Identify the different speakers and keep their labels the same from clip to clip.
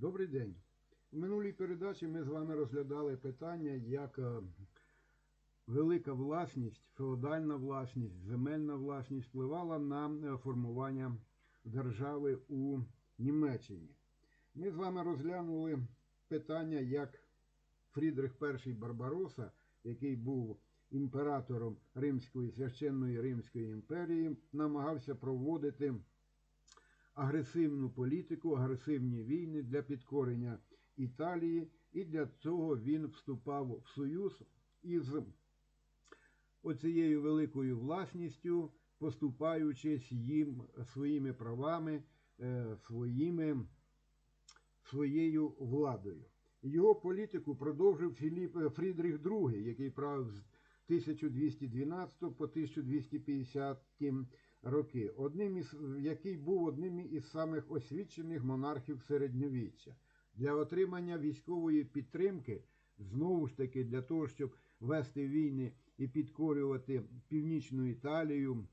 Speaker 1: Добрий день. У минулій передачі ми з вами розглядали питання, як е, велика власність, феодальна власність, земельна власність впливала на е, формування держави у Німеччині. Ми з вами розглянули питання, як Фрідрих І Барбароса, який був імператором Римської священної Римської імперії, намагався проводити агресивну політику, агресивні війни для підкорення Італії, і для цього він вступав в союз із оцією великою власністю, поступаючись їм своїми правами, е, своїми, своєю владою. Його політику продовжив Філіп е, Фрідрих II, який правив з 1212 по 1250 роки, одним із який був одним із самих освічених монархів середньовіччя. Для отримання військової підтримки, знову ж таки, для того, щоб вести війни і підкорювати Північну Італію,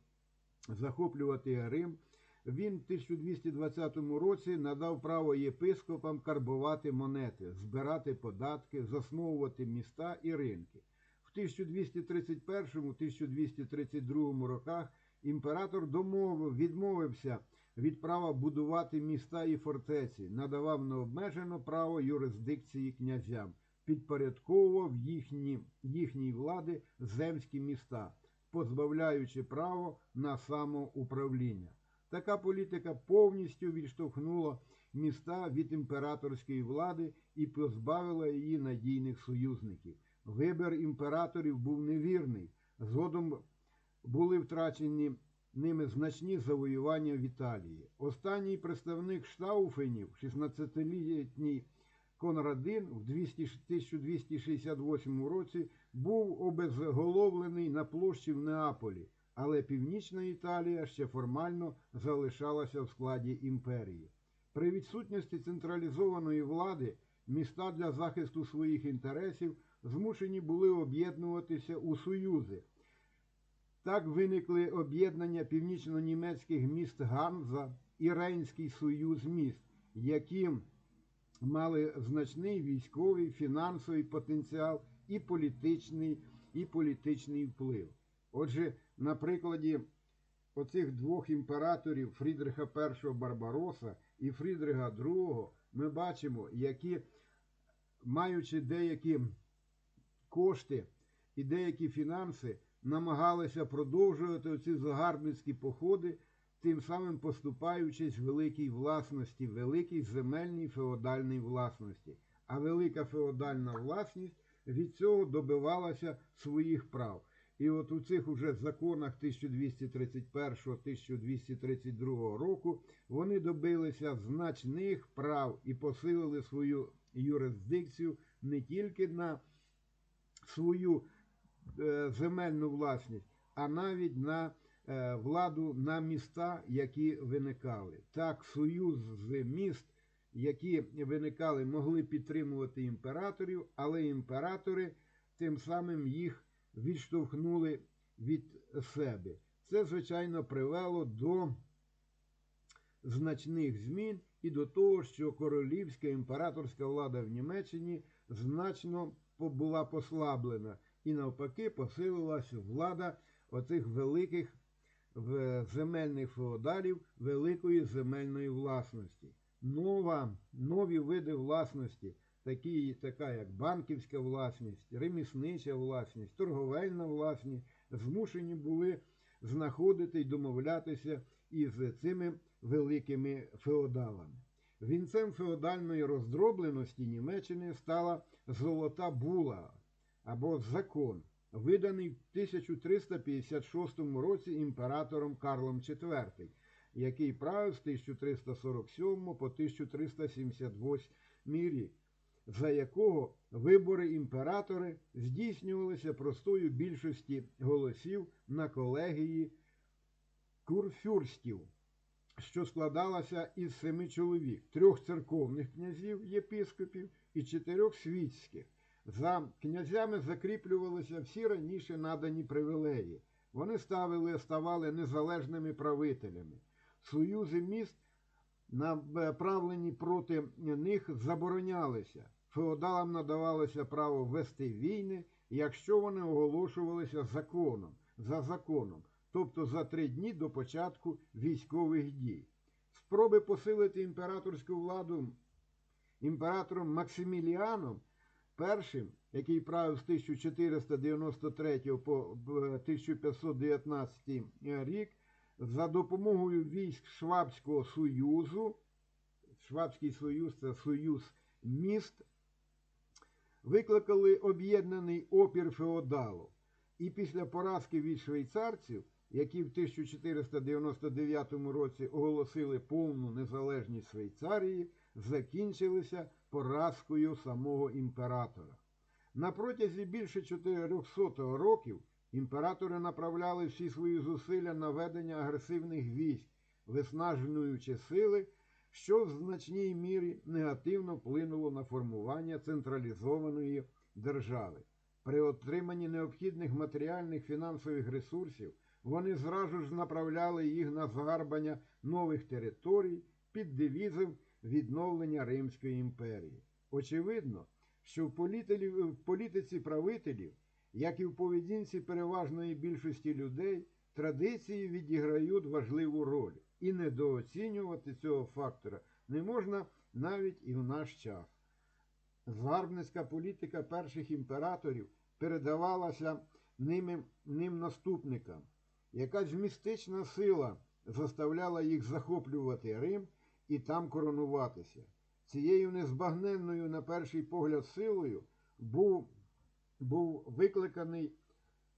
Speaker 1: захоплювати Рим, він в 1220 році надав право єпископам карбувати монети, збирати податки, засновувати міста і ринки. В 1231-1232 роках імператор домовив, відмовився від права будувати міста і фортеці, надавав необмежено право юрисдикції князям, підпорядковував їхні, їхній влади земські міста, позбавляючи право на самоуправління. Така політика повністю відштовхнула міста від імператорської влади і позбавила її надійних союзників. Вибір імператорів був невірний. Згодом були втрачені ними значні завоювання в Італії. Останній представник Штауфенів, 16-літній Конрадин, в 1268 році був обезголовлений на площі в Неаполі, але Північна Італія ще формально залишалася в складі імперії. При відсутності централізованої влади міста для захисту своїх інтересів змушені були об'єднуватися у союзи. Так виникли об'єднання північно-німецьких міст Ганза і Рейнський союз міст, які мали значний військовий, фінансовий потенціал і політичний, і політичний вплив. Отже, на прикладі оцих двох імператорів Фрідриха І Барбароса і Фрідриха II ми бачимо, які, маючи деякі кошти і деякі фінанси, намагалися продовжувати оці загарбницькі походи, тим самим поступаючись великій власності, великій земельній феодальній власності. А велика феодальна власність від цього добивалася своїх прав. І от у цих уже законах 1231-1232 року вони добилися значних прав і посилили свою юрисдикцію не тільки на свою земельну власність, а навіть на е, владу на міста, які виникали. Так, союз з міст, які виникали, могли підтримувати імператорів, але імператори тим самим їх відштовхнули від себе. Це, звичайно, привело до значних змін і до того, що королівська імператорська влада в Німеччині значно була послаблена і навпаки посилилася влада оцих великих земельних феодалів великої земельної власності. Нова, Нові види власності, такі, така як банківська власність, реміснича власність, торговельна власність, змушені були знаходити і домовлятися із цими великими феодалами. Вінцем феодальної роздробленості Німеччини стала золота була або закон, виданий в 1356 році імператором Карлом IV, який правив з 1347 по 1378 рік, за якого вибори імператори здійснювалися простою більшості голосів на колегії курфюрстів що складалася із семи чоловік, трьох церковних князів, єпископів і чотирьох світських. За князями закріплювалися всі раніше надані привілеї. Вони ставили, ставали незалежними правителями. Союзи міст направлені проти них, заборонялися. Феодалам надавалося право вести війни, якщо вони оголошувалися законом, за законом, тобто за три дні до початку військових дій. Спроби посилити імператорську владу імператором Максиміліаном першим, який правив з 1493 по 1519 рік, за допомогою військ Швабського Союзу, Швабський Союз це Союз міст, викликали об'єднаний опір феодалу. І після поразки від швейцарців, які в 1499 році оголосили повну незалежність Швейцарії, закінчилися поразкою самого імператора. На протязі більше 400 років імператори направляли всі свої зусилля на ведення агресивних військ, виснажуючи сили, що в значній мірі негативно вплинуло на формування централізованої держави. При отриманні необхідних матеріальних фінансових ресурсів вони зразу ж направляли їх на загарбання нових територій під девізом відновлення Римської імперії. Очевидно, що в політиці правителів, як і в поведінці переважної більшості людей, традиції відіграють важливу роль, і недооцінювати цього фактора не можна навіть і в наш час. Згарбницька політика перших імператорів передавалася ними, ним наступникам. Якась містична сила заставляла їх захоплювати Рим і там коронуватися. Цією незбагненною, на перший погляд, силою був, був викликаний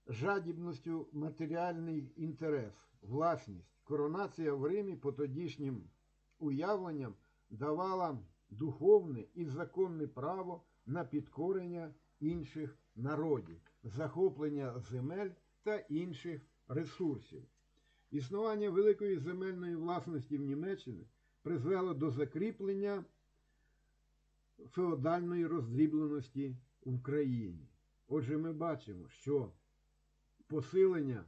Speaker 1: жадібністю матеріальний інтерес, власність. Коронація в Римі по тодішнім уявленням давала духовне і законне право на підкорення інших народів, захоплення земель та інших ресурсів. Існування великої земельної власності в Німеччині призвело до закріплення феодальної роздрібленості в країні. Отже, ми бачимо, що посилення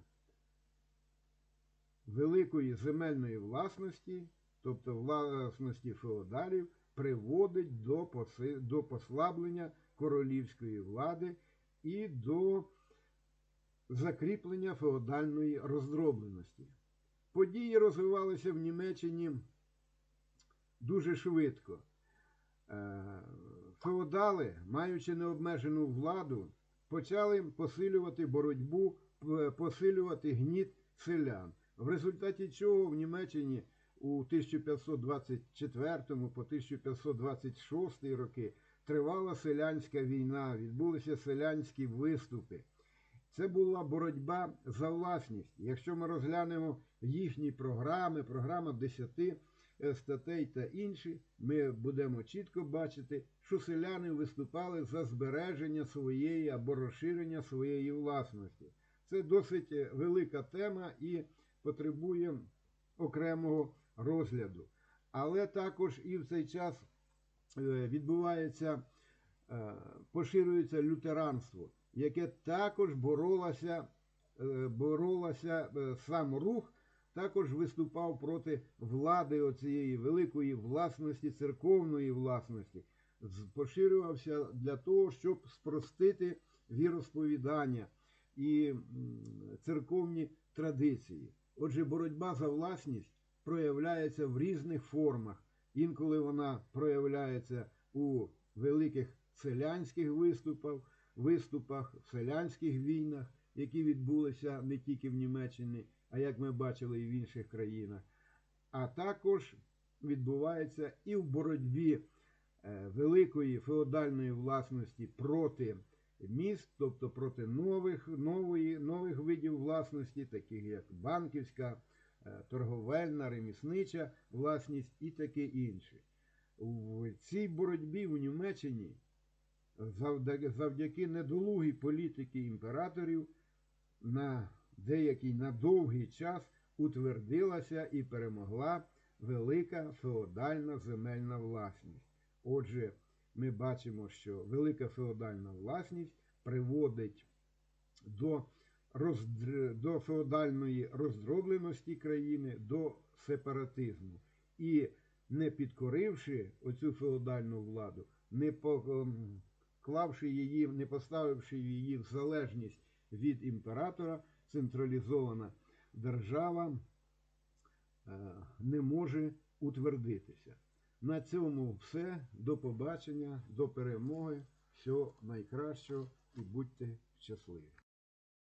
Speaker 1: великої земельної власності, тобто власності феодалів, приводить до, послаблення королівської влади і до закріплення феодальної роздробленості. Події розвивалися в Німеччині дуже швидко. Е, феодали, маючи необмежену владу, почали посилювати боротьбу, посилювати гніт селян, в результаті чого в Німеччині у 1524 по 1526 роки тривала селянська війна, відбулися селянські виступи. Це була боротьба за власність. Якщо ми розглянемо їхні програми, програма 10 е, статей та інші, ми будемо чітко бачити, що селяни виступали за збереження своєї або розширення своєї власності. Це досить е, велика тема і потребує окремого розгляду. Але також і в цей час е, відбувається, поширюється лютеранство яке також боролося, е, боролося е, сам рух, також виступав проти влади оцієї великої власності, церковної власності, поширювався для того, щоб спростити віросповідання і церковні традиції. Отже, боротьба за власність проявляється в різних формах. Інколи вона проявляється у великих селянських виступах виступах, в селянських війнах, які відбулися не тільки в Німеччині, а як ми бачили і в інших країнах, а також відбувається і в боротьбі е, великої феодальної власності проти міст, тобто проти нових нової, нових видів власності, таких як банківська, е, торговельна, реміснича власність і таке інше. В цій боротьбі в Німеччині завдяки недолугій політики імператорів на деякий на довгий час утвердилася і перемогла велика феодальна земельна власність. Отже, ми бачимо, що велика феодальна власність приводить до роздр... до феодальної роздробленості країни, до сепаратизму. І не підкоривши оцю феодальну владу, не поклавши її, не поставивши її в залежність від імператора, централізована держава е, не може утвердитися. На цьому все. До побачення, до перемоги. Всього найкращого і будьте щасливі.